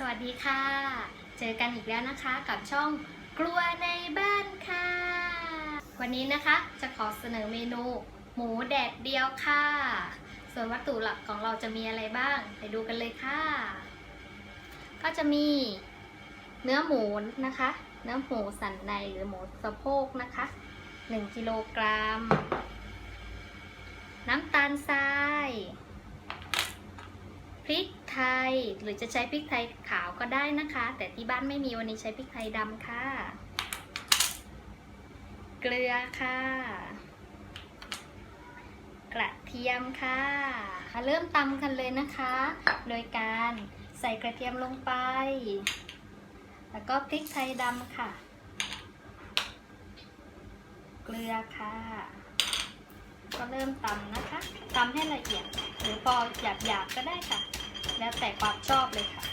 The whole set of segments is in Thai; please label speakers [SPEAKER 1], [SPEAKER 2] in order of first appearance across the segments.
[SPEAKER 1] สวัสดีค่ะ เจอกันอีกแล้วนะคะกับช่องกลัวในบ้านค่ะ วันนี้นะคะจะขอเสนอเมนู หมูแดดเดียวค่ะ ส่วนวัตถุหลักของเราจะมีอะไรบ้าง ไปดูกันเลยค่ะ ก็จะมีเนื้อหมูนะคะ เนื้อหมูสันในหรือหมูสะโพกนะคะ 1กิโลกรัม น้ำตาลทราย พริก ไทย หรือจะใช้พริกไทยขาวก็ได้นะคะ แต่ที่บ้านไม่มีวันนี้ใช้พริกไทยดำค่ะ เกลือค่ะ กระเทียมค่ะเริ่มตำกันเลยนะคะ โดยการใส่กระเทียมลงไป แล้วก็พริกไทยดำค่ะ เกลือค่ะ ก็เริ่มตำนะคะตำให้ละเอียด หรือพอหยาบๆก็ได้ค่ะ แล้วแต่ความชอบเลยค่ะ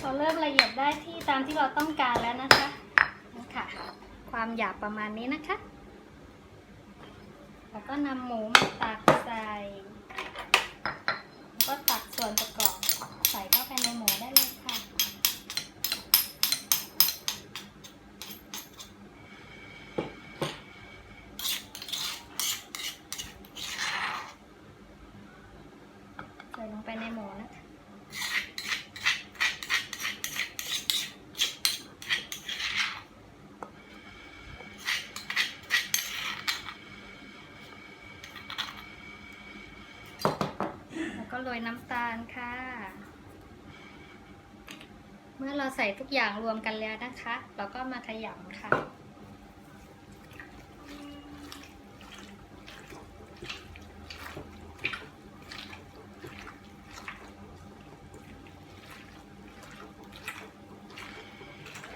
[SPEAKER 1] พอเริ่มละเอียดได้ที่ตามที่เราต้องการแล้วนะคะนี่ค่ะ ความหยาบประมาณนี้นะคะ แล้วก็นำหมูมาตักใส่แล้วก็ตักส่วนประกอบ ใส่เข้าไปในหมูได้เลยค่ะ ใส่ลงไปในหมูนะคะ แล้วก็ โรยน้ำตาลค่ะ เมื่อเราใส่ทุกอย่างรวมกันแล้วนะคะ เราก็มาขยำค่ะ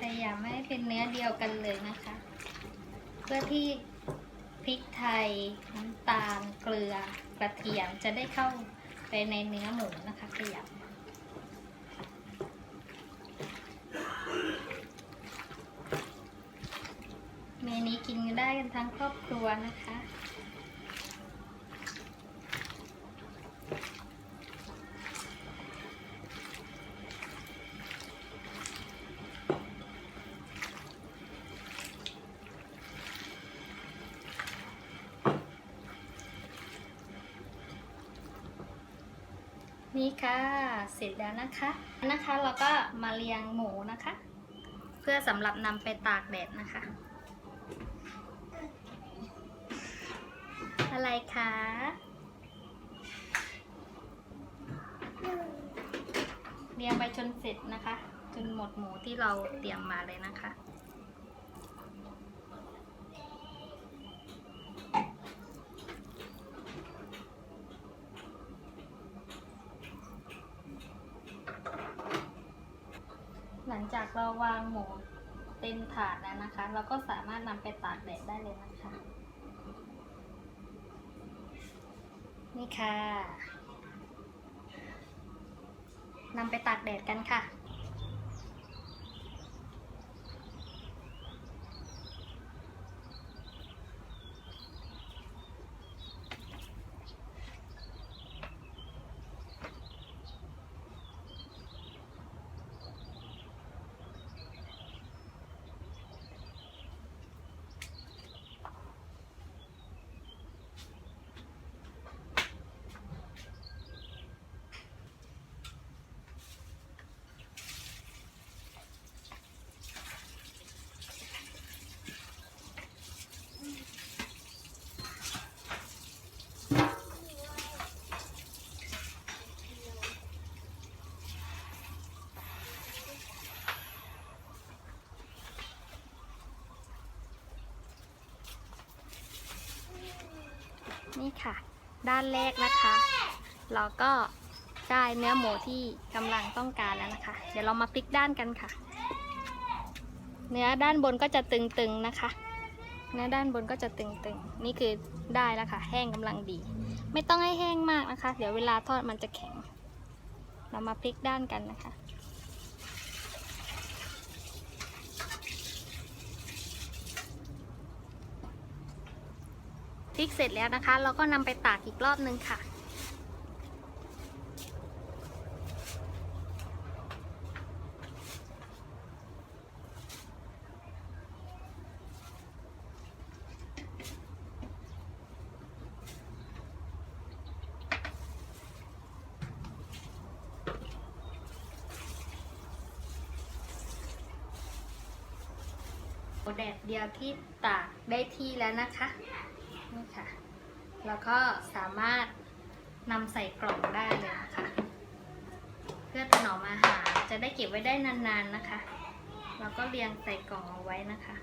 [SPEAKER 1] ขยำให้เป็นเนื้อเดียวกันเลยนะคะ เพื่อที่พริกไทย น้ำตาล เกลือกระเทียมจะได้เข้า ไปในเนื้อหมูนะคะขยำเมนี้กินได้กันทั้งครอบครัวนะคะ นี่ค่ะ เสร็จแล้วนะคะนะคะเราก็มาเรียงหมูนะคะ เพื่อสำหรับนำไปตากแดดนะคะ อะไรคะเรียงไปจนเสร็จนะคะ จนหมดหมูที่เราเตรียมมาเลยนะคะ งจากเราวางหมูเต็มถาดแล้วนะคะ เราก็สามารถนำไปตากแดดได้เลยนะคะ นี่ค่ะนำไปตากแดดกันค่ะ นี่ ค่ะ ด้านแรกนะคะ เราก็ได้เนื้อหมูที่กำลังต้องการแล้วนะคะ เดี๋ยวเรามาพลิกด้านกันค่ะ เนื้อด้านบนก็จะตึงๆนะคะหน้าด้านบนก็จะตึงๆ นี่คือได้แล้วค่ะ แห้งกำลังดี ไม่ต้องให้แห้งมากนะคะ เดี๋ยวเวลาทอดมันจะแข็ง เรามาพลิกด้านกันนะคะ พลิกเสร็จแล้วนะคะ เราก็นำไปตากอีกรอบนึงค่ะ แดดเดียวที่ตากได้ที่แล้วนะคะ นี่ค่ะ แล้วก็สามารถนำใส่กล่องได้เลยนะคะเพื่อถนอมอาหารจะได้เก็บไว้ได้นานๆนะคะ แล้วก็เรียงใส่กล่องเอาไว้นะคะ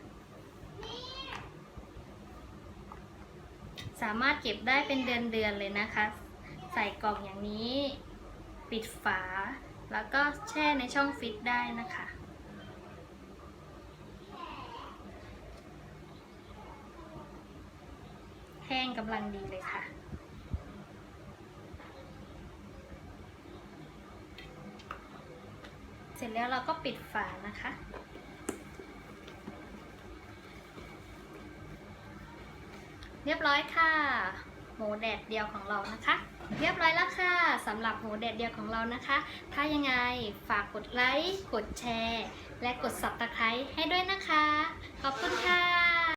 [SPEAKER 1] สามารถเก็บได้เป็นเดือนๆเลยนะคะ ใส่กล่องอย่างนี้ ปิดฝา แล้วก็แช่ในช่องฟิตได้นะคะ แห้งกำลังดีเลยค่ะ เสร็จแล้วเราก็ปิดฝานะคะ เรียบร้อยค่ะ หมูแดดเดียวของเรานะคะ เรียบร้อยแล้วค่ะสำหรับหมูแดดเดียวของเรานะคะ ถ้ายังไงฝากกดไลค์ กดแชร์ และกด subscribe ให้ด้วยนะคะ ขอบคุณค่ะ